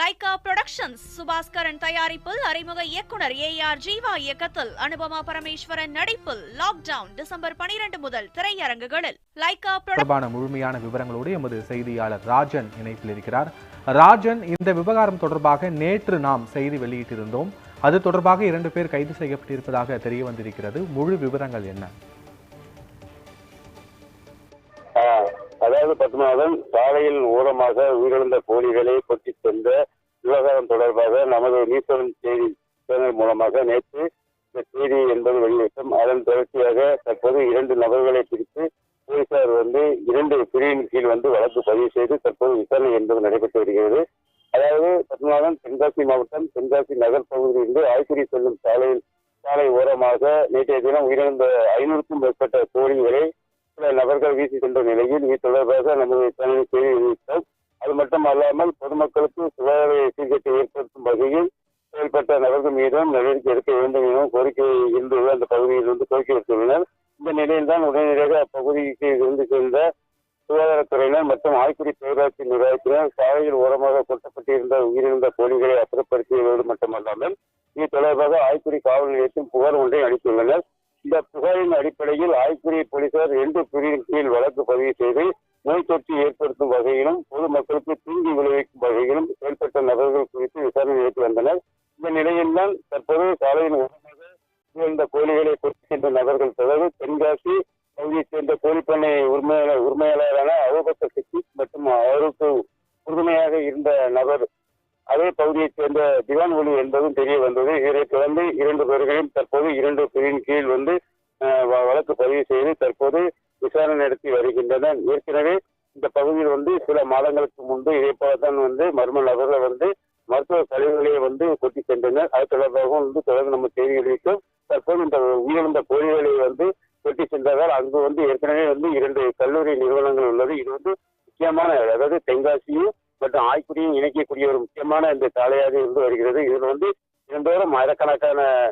Lyca productions Subaskaran தயாரிப்பில் அறிமுக இயக்குனர் ஏ ஆர் ஜீவா இயக்கத்தில் அனுபமா பரமேஸ்வரன் நடிப்பில் லாக்டவுன் டிசம்பர் பனிரெண்டு முதல் திரையரங்குகளில். லைகா தொடர்பான முழுமையான விவரங்களோடு எமது செய்தியாளர் ராஜன் இணைப்பில் இருக்கிறார் ராஜன் இந்த விவகாரம் தொடர்பாக நேற்று நாம் செய்தி வெளியிட்டிருந்தோம். அது தொடர்பாக இரண்டு பேர் கைது செய்யப்பட்டிருப்பதாக தெரிய வந்திருக்கிறது முழு விவரங்கள் என்ன? அதாவது பத்மநாதன் சாலையில் ஓரமாக உயிரிழந்த கோழிகளை கொட்டி சென்ற விவகாரம் தொடர்பாக நமது நீசவன் செய்தி சேனல் மூலமாக நேற்று இந்த செய்தி என்பது வெளியிட்டோம். அதன் தொடர்ச்சியாக தற்போது இரண்டு நபர்களை பிடித்து போலீசார் வந்து இரண்டு பிரிவின் கீழ் வந்து வழக்கு பதிவு செய்து தற்போது விசாரணை என்பது நடைபெற்று வருகிறது. அதாவது பத்மநாதன் தென்காசி மாவட்டம் தென்காசி நகர் பகுதியிலிருந்து ஆய்க்குடி செல்லும் சாலையில் சாலை ஓரமாக நேற்றைய தினம் உயிரிழந்த ஐநூறுக்கும் மேற்பட்ட கோழிகளை சில நபர்கள் வீசி சென்ற நிலையில் இது தொடர்பாக நமது சேனலில் செய்தி வெளியிட்டோம். அது மட்டும் அல்லாமல் பொதுமக்களுக்கு சுகாதார சீர்கேட்டை ஏற்படுத்தும் வகையில் செயல்பட்ட நபர்கள் மீதும் நடவடிக்கை எடுக்க வேண்டும் எனவும் கோரிக்கை இருந்துள்ள அந்த பகுதியில் இருந்து கோரிக்கை வைத்துள்ளனர் இந்த நிலையில் தான் உடனடியாக அப்பகுதிக்கு இருந்து சேர்ந்த சுகாதாரத்துறையினர் மற்றும் ஆய்க்குடி பேராட்சி நிர்வாகத்தினர் சாலையில் ஓரமாக கொட்டப்பட்டிருந்த உயிரிழந்த கோழிகளை அப்புறப்படுத்தியதோடு மட்டுமல்லாமல் இது தொடர்பாக ஆய்க்குடி காவல் நிலையத்தில் புகார் ஒன்றை அளித்துள்ளனர். இந்த புகாரின் அடிப்படையில் ஆய்க்குடி போலீசார் ரெண்டு பிரிவின் கீழ் வழக்கு பதிவு செய்து நோய் தொற்று ஏற்படுத்தும் வகையிலும் பொதுமக்களுக்கு தீங்கு விளைவிக்கும் வகையிலும் செயல்பட்ட நபர்கள் குறித்து விசாரணை நடத்தி வந்தனர். இந்த நிலையில்தான் தற்போது சாலையின் இந்த கோழிகளை கொண்டு சென்ற நபர்கள் தொடர்பு தென்காசி பகுதியைச் சேர்ந்த கோழிப்பண்ணை உரிமையாளர் உரிமையாளரான அபுபக்கர் சித்திக் மற்றும் அவருக்கு உறுதுணையாக இருந்த நபர் அதே பகுதியைச் சேர்ந்த திவான் ஒலி என்பதும் தெரிய வந்தது. இதனைத் தொடர்ந்து இரண்டு பேர்களையும் தற்போது இரண்டு பிரிவின் கீழ் வந்து வ- வழக்கு பதிவு செய்து தற்போது விசாரணை நடத்தி வருகின்றனர். ஏற்கனவே இந்த பகுதியில் வந்து சில மாதங்களுக்கு முன்பு இதே போலத்தான் வந்து மர்ம நபர்கள் வந்து மருத்துவ கழிவுகளை வந்து கொட்டி சென்றனர். அது தொடர்பாகவும் வந்து தொடர்ந்து நம்ம செய்தி வெளியிட்டோம். தற்போது இந்த உயிரிழந்த கோழிகளை வந்து கொட்டி சென்றதால் அங்கு வந்து ஏற்கனவே வந்து இரண்டு கல்லூரி நிறுவனங்கள் உள்ளது. இது வந்து முக்கியமான அதாவது தென்காசியும் மற்றும் ஆய்க்குடியும் இணைக்கக்கூடிய ஒரு முக்கியமான இந்த சாலையாக இருந்து வருகிறது. இதில் வந்து தினந்தோறும் ஆயிரக்கணக்கான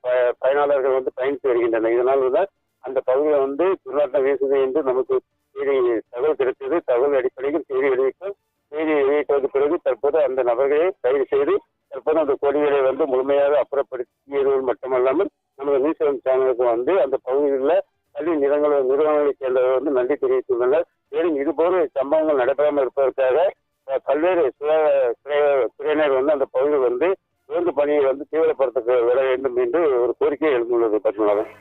ப- பயனாளர்கள் வந்து பயணித்து வருகின்றனர். இதனால் வந்து அந்த பகுதியில் வந்து துர்நாற்றம் வீசுது என்று நமக்கு செய்தி தகவல் கிடைத்தது. தகவல் அடிப்படையில் செய்தி வெளியிட்டோம் செய்தி வெளியிட்டதுக்கு பிறகு தற்போது அந்த நபர்களை கைது செய்து தற்போது அந்த கொடிகளை வந்து முழுமையாக அப்புறப்படுத்தியது மட்டுமல்லாமல் நமது நியூஸ் சேனலுக்கு வந்து அந்த பகுதியில் கல்வி நிறுவனங்கள் நிறுவனங்களைச் சேர்ந்தவர்கள் வந்து நன்றி தெரிவித்துள்ளனர். மேலும் இதுபோல சம்பவங்கள் நடைபெறாமல் இருப்பதற்காக பல்வேறு சுய- துறையினர் வந்து அந்த பகுதியில் வந்து ரோந்து பணியை வந்து தீவிரப்படுத்த விட வேண்டும் என்று ஒரு கோரிக்கை எழுந்துள்ளது பத்மநாதன்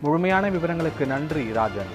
முழுமையான விவரங்களுக்கு நன்றி ராஜன்.